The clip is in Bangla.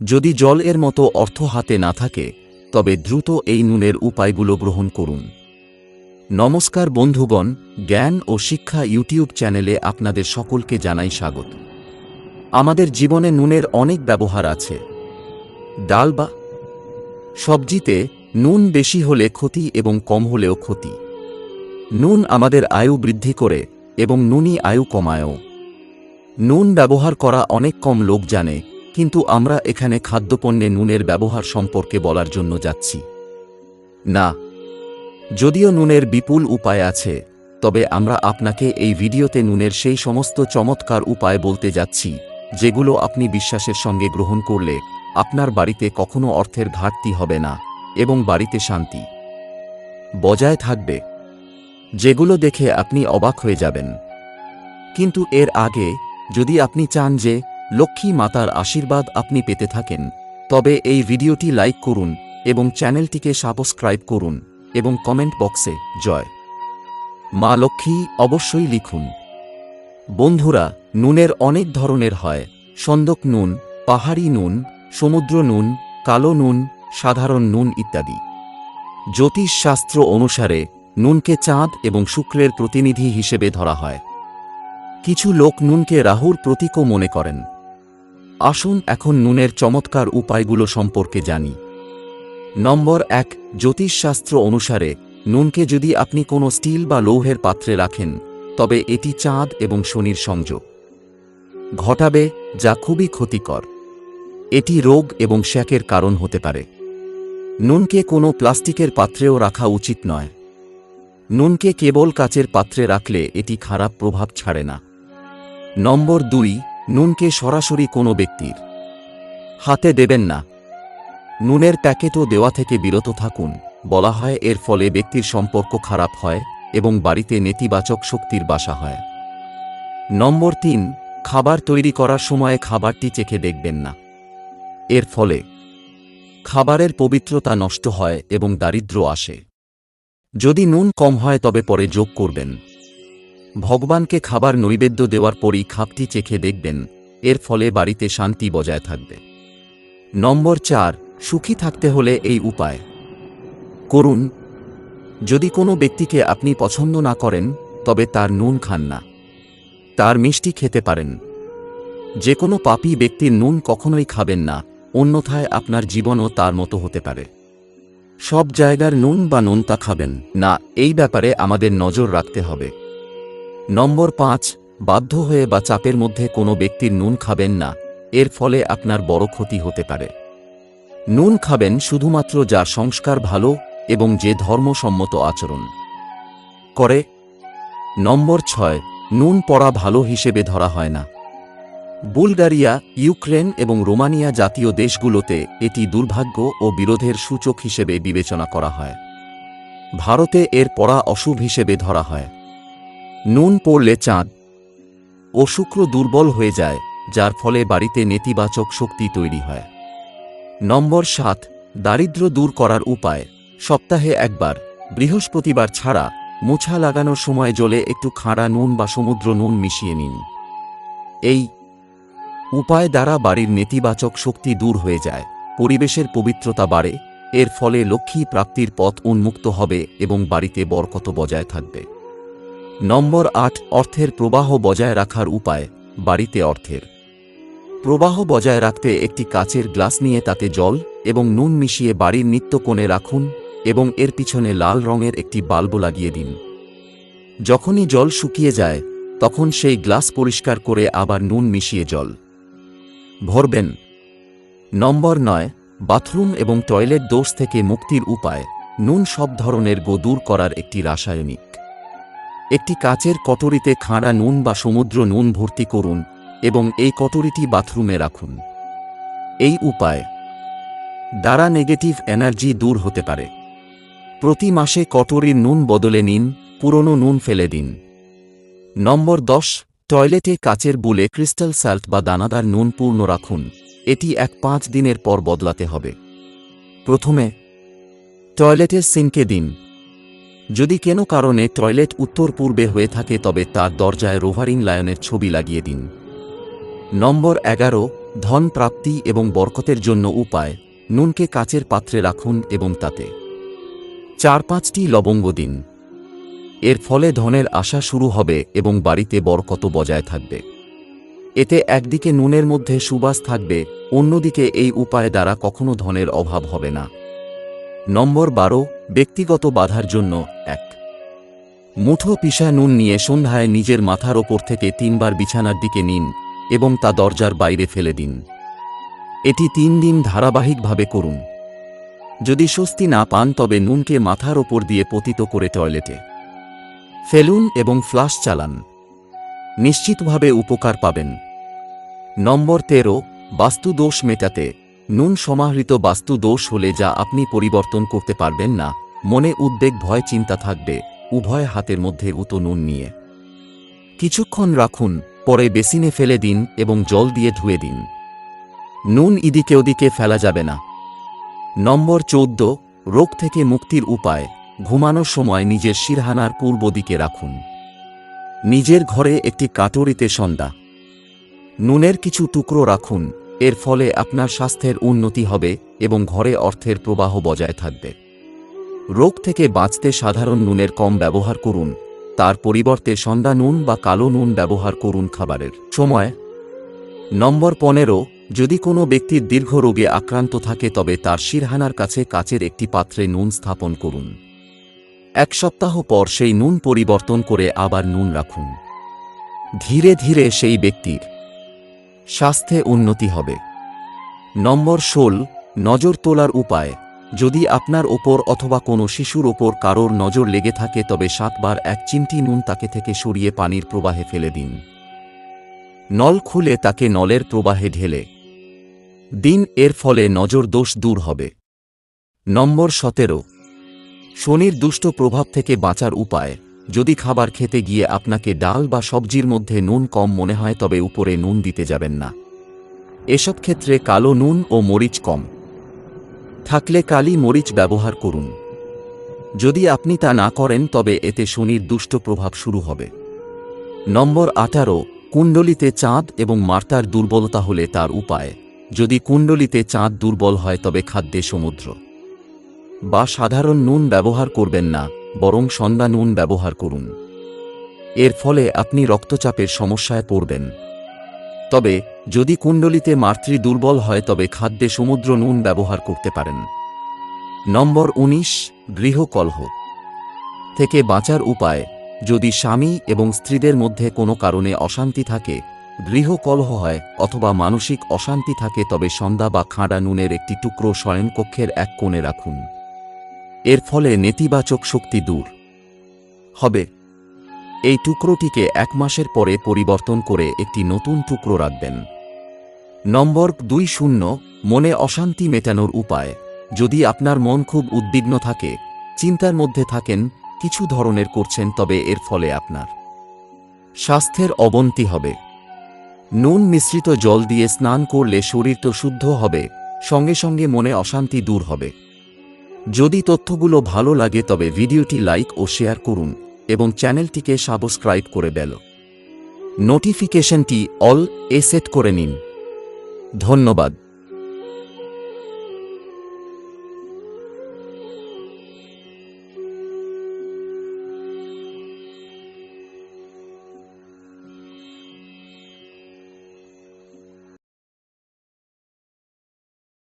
যদি জল এর মতো অর্থ হাতে না থাকে, তবে দ্রুত এই নুনের উপায়গুলো গ্রহণ করুন। নমস্কার বন্ধুগণ, জ্ঞান ও শিক্ষা ইউটিউব চ্যানেলে আপনাদের সকলকে জানাই স্বাগত। আমাদের জীবনে নুনের অনেক ব্যবহার আছে। ডাল বা সবজিতে নুন বেশি হলে ক্ষতি এবং কম হলেও ক্ষতি। নুন আমাদের আয়ু বৃদ্ধি করে এবং নুনই আয়ু কমায়ও। নুন ব্যবহার করা অনেক কম লোক জানে কিন্তু আমরা এখানে খাদ্যপণ্যে নুনের ব্যবহার সম্পর্কে বলার জন্য যাচ্ছি। না, যদিও নুনের বিপুল উপায় আছে, তবে আমরা আপনাকে এই ভিডিওতে নুনের সেই সমস্ত চমৎকার উপায় বলতে যাচ্ছি, যেগুলো আপনি বিশ্বাসের সঙ্গে গ্রহণ করলে আপনার বাড়িতে কখনো অর্থের ঘাটতি হবে না এবং বাড়িতে শান্তি বজায় থাকবে, যেগুলো দেখে আপনি অবাক হয়ে যাবেন। কিন্তু এর আগে যদি আপনি চান যে লক্ষ্মী মাতার আশীর্বাদ আপনি পেতে থাকেন। তবে এই ভিডিওটি লাইক করুন এবং চ্যানেলটিকে সাবস্ক্রাইব করুন এবং কমেন্ট বক্সে জয়। মা লক্ষ্মী অবশ্যই লিখুন। বন্ধুরা, নুনের অনেক ধরনের হয়। সন্দক নুন, পাহাড়ি নুন, সমুদ্র নুন, কালো নুন, সাধারণ নুন ইত্যাদি। জ্যোতিষশাস্ত্র অনুসারে নুনকে চাঁদ এবং শুক্রের প্রতিনিধি হিসেবে ধরা হয়। কিছু লোক নুনকে রাহুর প্রতীকও মনে করেন। আসুন এখন নুনের চমৎকার উপায়গুলো সম্পর্কে জানি। নম্বর এক, জ্যোতিষশাস্ত্র অনুসারে, নুনকে যদি আপনি কোনো স্টিল বা লৌহের পাত্রে রাখেন, তবে এটি চাঁদ এবং শনির সংযোগ। ঘটাবে, যা খুবই ক্ষতিকর। এটি রোগ এবং শ্যাকের কারণ হতে পারে। নুনকে কোনো প্লাস্টিকের পাত্রেও রাখা উচিত নয়। নুনকে কেবল কাচের পাত্রে রাখলে এটি খারাপ প্রভাব ছাড়ে না। নম্বর দুই নুনকে সরাসরি কোনো ব্যক্তির হাতে দেবেন না। নুনের প্যাকেটও দেওয়া থেকে বিরত থাকুন, বলা হয় এর ফলে ব্যক্তির সম্পর্ক খারাপ হয় এবং বাড়িতে নেতিবাচক শক্তির বাসা হয়। নম্বর তিন, খাবার তৈরি করার সময় খাবারটি চেখে দেখবেন না। এর ফলে খাবারের পবিত্রতা নষ্ট হয় এবং দারিদ্র্য আসে। যদি নুন কম হয় তবে পরে যোগ করবেন। ভগবানকে খাবার নৈবেদ্য দেওয়ার পরই খাপটি চেখে দেখবেন, এর ফলে বাড়িতে শান্তি বজায় থাকবে। নম্বর চার, সুখী থাকতে হলে এই উপায়। করুন। যদি কোনো ব্যক্তিকে আপনি পছন্দ না করেন, তবে তার নুন খান না। তার মিষ্টি খেতে পারেন। যে কোনো পাপী ব্যক্তির নুন কখনোই খাবেন না, অন্যথায় আপনার জীবনও তার মতো হতে পারে। সব জায়গার নুন বা নোনতা খাবেন। না, এই ব্যাপারে আমাদের নজর রাখতে হবে। নম্বর পাঁচ, বাধ্য হয়ে বা চাপের মধ্যে কোনো ব্যক্তির নুন খাবেন না, এর ফলে আপনার বড় ক্ষতি হতে পারে। নুন খাবেন শুধুমাত্র যা সংস্কার ভালো এবং যে ধর্মসম্মত আচরণ করে। নম্বর ছয়, নুন পড়া ভালো হিসেবে ধরা হয় না। বুলগারিয়া, ইউক্রেন এবং রোমানিয়া জাতীয় দেশগুলোতে এটি দুর্ভাগ্য ও বিরোধের সূচক হিসেবে বিবেচনা করা হয়। ভারতে এর পড়া অশুভ হিসেবে ধরা হয়। নুন পড়লে চাঁদ। ও শুক্র দুর্বল হয়ে যায়, যার ফলে বাড়িতে নেতিবাচক শক্তি তৈরি হয়। নম্বর সাত দারিদ্র্য দূর করার উপায়। সপ্তাহে একবার, বৃহস্পতিবার ছাড়া মোছা লাগানোর সময় জলে একটু খাঁড়া নুন বা সমুদ্র নুন মিশিয়ে নিন। এই উপায় দ্বারা বাড়ির নেতিবাচক শক্তি দূর হয়ে যায়, পরিবেশের পবিত্রতা বাড়ে, এর ফলে লক্ষ্মী প্রাপ্তির পথ উন্মুক্ত হবে এবং বাড়িতে বরকত বজায় থাকবে। নম্বর আট, অর্থের প্রবাহ বজায় রাখার উপায়, বাড়িতে অর্থের। প্রবাহ বজায় রাখতে একটি কাচের গ্লাস নিয়ে তাতে জল এবং নুন মিশিয়ে বাড়ির নিত্য কোণে রাখুন এবং এর পিছনে লাল রঙের একটি বাল্ব লাগিয়ে দিন। যখনই জল শুকিয়ে যায়, তখন সেই গ্লাস পরিষ্কার করে আবার নুন মিশিয়ে জল। ভরবেন। নম্বর নয়, বাথরুম এবং টয়লেট দোষ থেকে মুক্তির উপায়, নুন সব ধরনের গো দূর করার একটি রাসায়নিক। একটি কাচের কটরিতে খাঁড়া নুন বা সমুদ্র নুন ভর্তি করুন এবং এই কটরিটি বাথরুমে রাখুন। এই উপায়। দ্বারা নেগেটিভ এনার্জি দূর হতে পারে। প্রতি মাসে কটরির নুন বদলে নিন, পুরনো নুন ফেলে দিন। নম্বর দশ, টয়লেটে কাচের বুলে ক্রিস্টাল সাল্ট বা দানাদার নুন পূর্ণ রাখুন, এটি এক পাঁচ দিনের পর বদলাতে হবে। প্রথমে, টয়লেটের সিঙ্কে দিন। যদি কেন কারণে টয়লেট উত্তর পূর্বে হয়ে থাকে তবে তার দরজায় রোভারিং লায়নের ছবি লাগিয়ে দিন। নম্বর এগারো, ধন প্রাপ্তি এবং বরকতের জন্য উপায়, নুনকে কাচের পাত্রে রাখুন এবং তাতে। চার পাঁচটি লবঙ্গ দিন। এর ফলে ধনের আশা শুরু হবে এবং বাড়িতে বরকত বজায় থাকবে। এতে একদিকে নুনের মধ্যে সুবাস থাকবে, অন্যদিকে এই উপায় দ্বারা কখনো ধনের অভাব হবে না। নম্বর বারো ব্যক্তিগত বাধার জন্য এক। মুঠো পিসা নুন নিয়ে সন্ধ্যায় নিজের মাথার ওপর থেকে তিনবার বিছানার দিকে নিন এবং তা দরজার বাইরে ফেলে দিন। এটি তিন দিন ধারাবাহিকভাবে করুন। যদি স্বস্তি না পান, তবে নুনকে মাথার ওপর দিয়ে পতিত করে টয়লেটে ফেলুন এবং ফ্লাশ চালান। নিশ্চিতভাবে উপকার পাবেন। নম্বর তেরো বাস্তু দোষ মেটাতে নুন সমাহৃত বাস্তু দোষ হলে যা আপনি পরিবর্তন করতে পারবেন না। মনে উদ্বেগ, ভয়, চিন্তা থাকবে। উভয় হাতের মধ্যে উতো নুন নিয়ে। কিছুক্ষণ রাখুন, পরে বেসিনে ফেলে দিন এবং জল দিয়ে ধুয়ে দিন। নুন ইদিকে ওদিকে ফেলা যাবে না। নম্বর চৌদ্দ, রোগ থেকে মুক্তির উপায়। ঘুমানোর সময় নিজের শিরহানার পূর্ব দিকে রাখুন। নিজের ঘরে একটি কাটরিতে সন্ধ্যা। নুনের কিছু টুকরো রাখুন। এর ফলে আপনার স্বাস্থ্যের উন্নতি হবে এবং ঘরে অর্থের প্রবাহ বজায় থাকবে। রোগ থেকে বাঁচতে সাধারণ নুনের কম ব্যবহার করুন, তার পরিবর্তে সন্ধ্যা নুন বা কালো নুন ব্যবহার করুন খাবারের সময়। নম্বর পনেরো, যদি কোনো ব্যক্তির দীর্ঘ রোগে আক্রান্ত থাকে তবে তার শিরহানার কাছে কাচের একটি পাত্রে নুন স্থাপন করুন। এক সপ্তাহ পর সেই নুন পরিবর্তন করে আবার নুন রাখুন। ধীরে ধীরে সেই ব্যক্তির স্বাস্থ্যে উন্নতি হবে। নম্বর ষোল, নজর তোলার উপায়। যদি আপনার ওপর অথবা কোনো শিশুর ওপর কারোর নজর লেগে থাকে, তবে সাতবার এক চিমটি নুন তাকে থেকে সরিয়ে পানির প্রবাহে ফেলে দিন। নল খুলে তাকে নলের প্রবাহে ঢেলে। দিন এর ফলে নজর দোষ দূর হবে। নম্বর সতেরো, শনির দুষ্ট প্রভাব থেকে বাঁচার উপায়। যদি খাবার খেতে গিয়ে আপনাকে ডাল বা সবজির মধ্যে নুন কম মনে হয় তবে উপরে নুন দিতে যাবেন না। এসব ক্ষেত্রে কালো নুন ও মরিচ কম। থাকলে কালি মরিচ ব্যবহার করুন। যদি আপনি তা না করেন তবে এতে শনির দুষ্ট প্রভাব শুরু হবে। নম্বর আঠারো, কুণ্ডলিতে চাঁদ এবং মার্তার দুর্বলতা হলে তার উপায়। যদি কুণ্ডলিতে চাঁদ দুর্বল হয় তবে খাদ্যে সমুদ্র। বা সাধারণ নুন ব্যবহার করবেন না। বরং সন্ধ্যা নুন ব্যবহার করুন। এর ফলে আপনি রক্তচাপের সমস্যায় পড়বেন। তবে, যদি কুণ্ডলিতে মাতৃ দুর্বল হয়, তবে খাদ্যে সমুদ্র নুন ব্যবহার করতে পারেন। নম্বর ১৯ গৃহকলহ। থেকে বাঁচার উপায়, যদি স্বামী এবং স্ত্রীদের মধ্যে কোনো কারণে অশান্তি থাকে, গৃহকলহ হয় অথবা মানসিক অশান্তি থাকে, তবে সন্ধ্যা বা খাঁড়া নুনের একটি টুকরো শয়নকক্ষের এক কোণে রাখুন। এর ফলে নেতিবাচক শক্তি দূর হবে। এই টুকরোটিকে এক মাসের পরে পরিবর্তন করে একটি নতুন টুকরো রাখবেন। নম্বর দুই শূন্য, মনে অশান্তি মেটানোর উপায়। যদি আপনার মন খুব উদ্বিগ্ন থাকে, চিন্তার মধ্যে থাকেন, কিছু ধরনের করছেন তবে এর ফলে আপনার স্বাস্থ্যের অবনতি হবে। নুন মিশ্রিত জল দিয়ে স্নান করলে শরীর তো শুদ্ধ হবে, সঙ্গে সঙ্গে মনে অশান্তি দূর হবে। যদি তথ্যগুলো ভালো লাগে তবে ভিডিওটি লাইক ও শেয়ার করুন এবং চ্যানেলটিকে সাবস্ক্রাইব করে বেল নোটিফিকেশনটি অল এ সেট করে নিন। ধন্যবাদ।